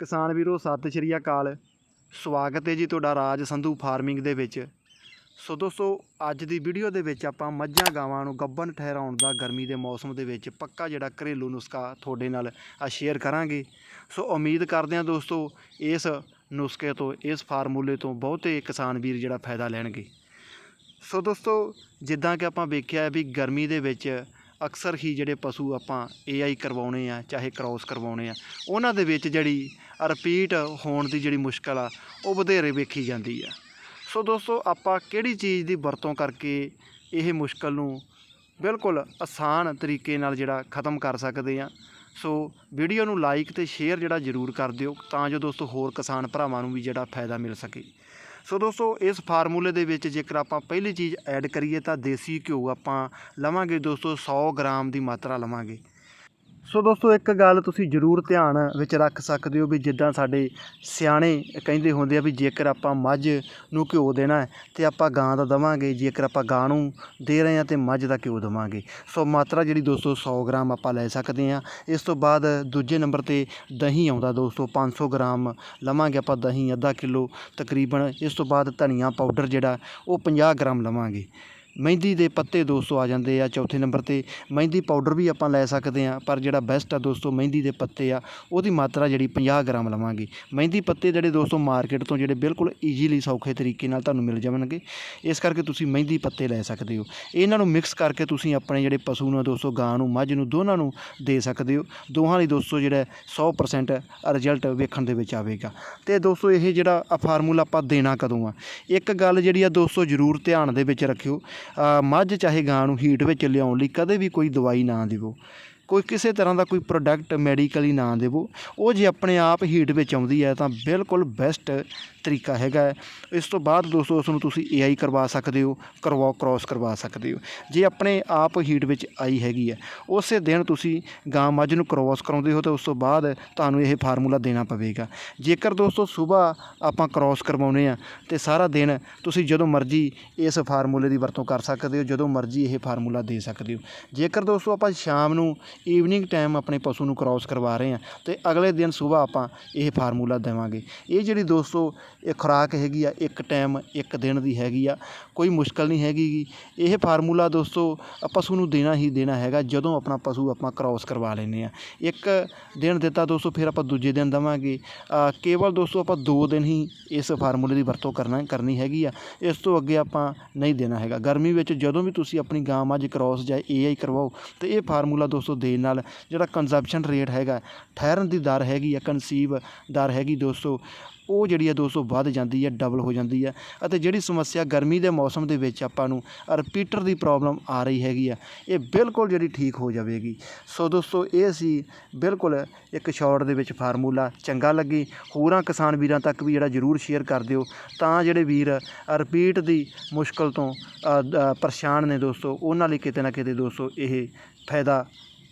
ਕਿਸਾਨ ਵੀਰੋ, ਸਤਿ ਸ਼੍ਰੀ ਅਕਾਲ। ਸਵਾਗਤ ਹੈ ਜੀ ਤੁਹਾਡਾ ਰਾਜ ਸੰਧੂ ਫਾਰਮਿੰਗ ਦੇ ਵਿੱਚ। ਸੋ ਦੋਸਤੋ, ਅੱਜ ਦੀ ਵੀਡੀਓ ਦੇ ਵਿੱਚ ਆਪਾਂ ਮੱਝਾਂ ਗਾਵਾਂ ਨੂੰ ਗੱਭਣ ਠਹਿਰਾਉਣ ਦਾ ਗਰਮੀ ਦੇ ਮੌਸਮ ਦੇ ਵਿੱਚ ਪੱਕਾ ਜਿਹੜਾ ਘਰੇਲੂ ਨੁਸਖਾ ਤੁਹਾਡੇ ਨਾਲ ਆ ਸ਼ੇਅਰ ਕਰਾਂਗੇ। ਸੋ ਉਮੀਦ ਕਰਦੇ ਹਾਂ ਦੋਸਤੋ, ਇਸ ਨੁਸਖੇ ਤੋਂ, ਇਸ ਫਾਰਮੂਲੇ ਤੋਂ ਬਹੁਤੇ ਕਿਸਾਨ ਵੀਰ ਜਿਹੜਾ ਫਾਇਦਾ ਲੈਣਗੇ। ਸੋ ਦੋਸਤੋ, ਜਿੱਦਾਂ ਕਿ ਆਪਾਂ ਵੇਖਿਆ ਵੀ ਗਰਮੀ ਦੇ ਵਿੱਚ ਅਕਸਰ ਹੀ ਜਿਹੜੇ ਪਸ਼ੂ ਆਪਾਂ ਏਆਈ ਕਰਵਾਉਣੇ ਆ, ਚਾਹੇ ਕ੍ਰਾਸ ਕਰਵਾਉਣੇ ਆ, ਉਹਨਾਂ ਦੇ ਵਿੱਚ ਜਿਹੜੀ ਰਿਪੀਟ ਹੋਣ ਦੀ ਜਿਹੜੀ ਮੁਸ਼ਕਲ ਆ, ਉਹ ਵਧੇਰੇ ਵੇਖੀ ਜਾਂਦੀ ਆ। ਸੋ ਦੋਸਤੋ, ਆਪਾਂ ਕਿਹੜੀ ਚੀਜ਼ ਦੀ ਵਰਤੋਂ ਕਰਕੇ ਇਹ ਮੁਸ਼ਕਲ ਨੂੰ ਬਿਲਕੁਲ ਆਸਾਨ ਤਰੀਕੇ ਨਾਲ ਜਿਹੜਾ ਖਤਮ ਕਰ ਸਕਦੇ ਆ? ਸੋ ਵੀਡੀਓ ਨੂੰ ਲਾਈਕ ਤੇ ਸ਼ੇਅਰ ਜਿਹੜਾ ਜ਼ਰੂਰ ਕਰ ਦਿਓ, ਤਾਂ ਜੋ ਦੋਸਤੋ ਹੋਰ ਕਿਸਾਨ ਭਰਾਵਾਂ ਨੂੰ ਵੀ ਜਿਹੜਾ ਫਾਇਦਾ ਮਿਲ ਸਕੇ। ਸੋ ਦੋਸਤੋ, ਇਸ ਫਾਰਮੂਲੇ ਦੇ ਵਿੱਚ ਜੇਕਰ ਆਪਾਂ ਪਹਿਲੀ ਚੀਜ਼ ਐਡ ਕਰੀਏ ਤਾਂ ਦੇਸੀ ਘਿਓ ਆਪਾਂ ਲਵਾਂਗੇ ਦੋਸਤੋ 100 ਗ੍ਰਾਮ ਦੀ ਮਾਤਰਾ ਲਵਾਂਗੇ। ਸੋ ਦੋਸਤੋ, ਇੱਕ ਗੱਲ ਤੁਸੀਂ ਜ਼ਰੂਰ ਧਿਆਨ ਵਿੱਚ ਰੱਖ ਸਕਦੇ ਹੋ ਵੀ ਜਿੱਦਾਂ ਸਾਡੇ ਸਿਆਣੇ ਕਹਿੰਦੇ ਹੁੰਦੇ ਆ ਵੀ ਜੇਕਰ ਆਪਾਂ ਮੱਝ ਨੂੰ ਘਿਓ ਦੇਣਾ ਹੈ ਤੇ ਆਪਾਂ ਗਾਂ ਦਾ ਦਵਾਂਗੇ, ਜੇਕਰ ਆਪਾਂ ਗਾਂ ਨੂੰ ਦੇ ਰਹੇ ਹਾਂ ਤੇ ਮੱਝ ਦਾ ਘਿਓ ਦਵਾਂਗੇ। ਸੋ ਮਾਤਰਾ ਜਿਹੜੀ ਦੋਸਤੋ 100 ਗ੍ਰਾਮ ਆਪਾਂ ਲੈ ਸਕਦੇ ਹਾਂ। ਇਸ ਤੋਂ ਬਾਅਦ ਦੂਜੇ ਨੰਬਰ ਤੇ ਦਹੀਂ ਆਉਂਦਾ ਦੋਸਤੋ 500 ਗ੍ਰਾਮ ਲਵਾਂਗੇ ਆਪਾਂ ਦਹੀਂ, ਅੱਧਾ ਕਿਲੋ ਤਕਰੀਬਨ। ਇਸ ਤੋਂ ਬਾਅਦ ਧਨੀਆ ਪਾਊਡਰ ਜਿਹੜਾ, ਉਹ 50 ਗ੍ਰਾਮ ਲਵਾਂਗੇ। ਮਹਿੰਦੀ ਦੇ ਪੱਤੇ ਦੋਸਤੋ ਆ ਜਾਂਦੇ ਆ ਚੌਥੇ ਨੰਬਰ ਤੇ। ਮਹਿੰਦੀ ਪਾਊਡਰ ਵੀ ਆਪਾਂ ਲੈ ਸਕਦੇ ਹਾਂ, ਪਰ ਜਿਹੜਾ ਬੈਸਟ ਆ ਦੋਸਤੋ ਮਹਿੰਦੀ ਦੇ ਪੱਤੇ ਆ, ਉਹਦੀ ਮਾਤਰਾ ਜਿਹੜੀ 50 ਗ੍ਰਾਮ ਲਵਾਂਗੇ। ਮਹਿੰਦੀ ਪੱਤੇ ਜਿਹੜੇ ਦੋਸਤੋ ਮਾਰਕੀਟ ਤੋਂ ਜਿਹੜੇ ਬਿਲਕੁਲ ਈਜ਼ੀਲੀ ਸੌਖੇ ਤਰੀਕੇ ਨਾਲ ਤੁਹਾਨੂੰ ਮਿਲ ਜਾਣਗੇ। ਇਸ ਕਰਕੇ ਤੁਸੀਂ ਮਹਿੰਦੀ ਪੱਤੇ ਲੈ ਸਕਦੇ ਹੋ। ਇਹਨਾਂ ਨੂੰ ਮਿਕਸ ਕਰਕੇ ਤੁਸੀਂ ਆਪਣੇ ਜਿਹੜੇ ਪਸ਼ੂ ਨੂੰ ਦੋਸਤੋ, ਗਾਂ ਨੂੰ, ਮੱਝ ਨੂੰ, ਦੋਨਾਂ ਨੂੰ ਦੇ ਸਕਦੇ ਹੋ। ਦੋਹਾਂ ਲਈ ਦੋਸਤੋ ਜਿਹੜਾ 100% ਰਿਜ਼ਲਟ ਵੇਖਣ ਦੇ ਵਿੱਚ ਆਵੇਗਾ। ਤੇ ਦੋਸਤੋ ਇਹ ਜਿਹੜਾ ਆ ਫਾਰਮੂਲਾ ਆਪਾਂ ਦੇਣਾ ਕਦੋਂ ਆ? ਇੱਕ ਗੱਲ ਜਿਹੜੀ ਆ ਦੋਸਤੋ ਜ਼ਰੂਰ ਧਿਆਨ ਦੇ ਵਿੱਚ ਰੱਖਿਓ। ਮੱਝ ਚਾਹੇ ਗਾਂ ਨੂੰ ਹੀਟ ਵਿੱਚ ਲਿਆਉਣ ਲਈ ਕਦੇ ਵੀ ਕੋਈ ਦਵਾਈ ਨਾ ਦਿਵੋ। ਕੋਈ ਕਿਸੇ ਤਰ੍ਹਾਂ ਦਾ ਕੋਈ ਪ੍ਰੋਡਕਟ ਮੈਡੀਕਲੀ ਨਾ ਦੇਵੋ। ਉਹ ਜੇ ਆਪਣੇ ਆਪ ਹੀਟ ਵਿੱਚ ਆਉਂਦੀ ਹੈ ਤਾਂ ਬਿਲਕੁਲ ਬੈਸਟ ਤਰੀਕਾ ਹੈਗਾ ਹੈ। ਇਸ ਤੋਂ ਬਾਅਦ ਦੋਸਤੋ, ਉਸ ਨੂੰ ਤੁਸੀਂ ਏਆਈ ਕਰਵਾ ਸਕਦੇ ਹੋ, ਕਰਵਾ ਕ੍ਰਾਸ ਕਰਵਾ ਸਕਦੇ ਹੋ। ਜੇ ਆਪਣੇ ਆਪ ਹੀਟ ਵਿੱਚ ਆਈ ਹੈਗੀ ਹੈ, ਉਸੇ ਦਿਨ ਤੁਸੀਂ ਗਾਂ ਮੱਝ ਨੂੰ ਕ੍ਰਾਸ ਕਰਾਉਂਦੇ ਹੋ ਤਾਂ ਉਸ ਤੋਂ ਬਾਅਦ ਤੁਹਾਨੂੰ ਇਹ ਫਾਰਮੂਲਾ ਦੇਣਾ ਪਵੇਗਾ। ਜੇਕਰ ਦੋਸਤੋ ਸਵੇਰ ਆਪਾਂ ਕ੍ਰਾਸ ਕਰਵਾਉਨੇ ਆ ਤੇ ਸਾਰਾ ਦਿਨ ਤੁਸੀਂ ਜਦੋਂ ਮਰਜ਼ੀ ਇਸ ਫਾਰਮੂਲੇ ਦੀ ਵਰਤੋਂ ਕਰ ਸਕਦੇ ਹੋ, ਜਦੋਂ ਮਰਜ਼ੀ ਇਹ ਫਾਰਮੂਲਾ ਦੇ ਸਕਦੇ ਹੋ। ਜੇਕਰ ਦੋਸਤੋ ਆਪਾਂ ਸ਼ਾਮ ਨੂੰ ਈਵਨਿੰਗ ਟਾਈਮ ਆਪਣੇ ਪਸ਼ੂ ਨੂੰ ਕ੍ਰਾਸ ਕਰਵਾ ਰਹੇ ਹਾਂ ਤੇ ਅਗਲੇ ਦਿਨ ਸਵੇਰ ਆਪਾਂ ਇਹ ਫਾਰਮੂਲਾ ਦੇਵਾਂਗੇ। ਇਹ ਜਿਹੜੀ ਦੋਸਤੋ, ਇਹ ਖੁਰਾਕ ਹੈਗੀ ਆ, ਇੱਕ ਟਾਈਮ ਇੱਕ ਦਿਨ ਦੀ ਹੈਗੀ ਆ, ਕੋਈ ਮੁਸ਼ਕਲ ਨਹੀਂ ਹੈਗੀ ਇਹ ਫਾਰਮੂਲਾ ਦੋਸਤੋ ਪਸ਼ੂ ਨੂੰ ਦੇਣਾ ਹੀ ਦੇਣਾ ਹੈਗਾ, ਜਦੋਂ ਆਪਣਾ ਪਸ਼ੂ ਆਪਾਂ ਕ੍ਰਾਸ ਕਰਵਾ ਲੈਂਦੇ ਆ ਇੱਕ ਦਿਨ ਦਿੱਤਾ ਦੋਸਤੋ, ਫਿਰ ਆਪਾਂ ਦੂਜੇ ਦਿਨ ਦੇਵਾਂਗੇ। ਕੇਵਲ ਦੋਸਤੋ ਆਪਾਂ ਦੋ ਦਿਨ ਹੀ ਇਸ ਫਾਰਮੂਲੇ ਦੀ ਵਰਤੋਂ ਕਰਨਾ, ਕਰਨੀ ਹੈਗੀ ਆ। ਇਸ ਤੋਂ ਅੱਗੇ ਆਪਾਂ ਨਹੀਂ ਦੇਣਾ ਹੈਗਾ। ਗਰਮੀ ਵਿੱਚ ਜਦੋਂ ਵੀ ਤੁਸੀਂ ਆਪਣੀ ਗਾਂ ਮੱਝ ਕ੍ਰਾਸ ਜਾਂ ਏਆਈ ਕਰਵਾਓ, ਤੇ ਇਹ ਫਾਰਮੂਲਾ ਦੋਸਤੋ ਦੇਣ ਨਾਲ ਜਿਹੜਾ ਕੰਜ਼ੰਪਸ਼ਨ ਰੇਟ ਹੈਗਾ, ਠਹਿਰਨ ਦੀ ਦਰ ਹੈਗੀ ਆ ਕਨਸੀਵ ਦਰ ਹੈਗੀ ਦੋਸਤੋ ਉਹ ਜਿਹੜੀ ਆ ਦੋਸਤੋ ਵੱਧ ਜਾਂਦੀ ਹੈ ਡਬਲ ਹੋ ਜਾਂਦੀ ਹੈ ਅਤੇ ਜਿਹੜੀ ਸਮੱਸਿਆ ਗਰਮੀ ਦੇ ਮੌਸਮ ਦੇ ਵਿੱਚ ਆਪਾਂ ਨੂੰ ਰਿਪੀਟਰ ਦੀ ਪ੍ਰੋਬਲਮ ਆ ਰਹੀ ਹੈਗੀ ਆ, ਇਹ ਬਿਲਕੁਲ ਜਿਹੜੀ ਠੀਕ ਹੋ ਜਾਵੇਗੀ। ਸੋ ਦੋਸਤੋ, ਇਹ ਸੀ ਬਿਲਕੁਲ ਇੱਕ ਸ਼ਾਰਟ ਦੇ ਵਿੱਚ ਫਾਰਮੂਲਾ, ਚੰਗਾ ਲੱਗੀ। ਹੋਰਾਂ ਕਿਸਾਨ ਵੀਰਾਂ ਤੱਕ ਵੀ ਜਿਹੜਾ ਜ਼ਰੂਰ ਸ਼ੇਅਰ ਕਰ ਦਿਓ। ਤਾਂ ਜਿਹੜੇ ਵੀਰ ਰਿਪੀਟ ਦੀ ਮੁਸ਼ਕਲ ਤੋਂ ਪਰੇਸ਼ਾਨ ਨੇ ਦੋਸਤੋ, ਉਹਨਾਂ ਲਈ ਕਿਤੇ ਨਾ ਕਿਤੇ ਦੋਸਤੋ, ਇਹ ਫਾਇਦਾ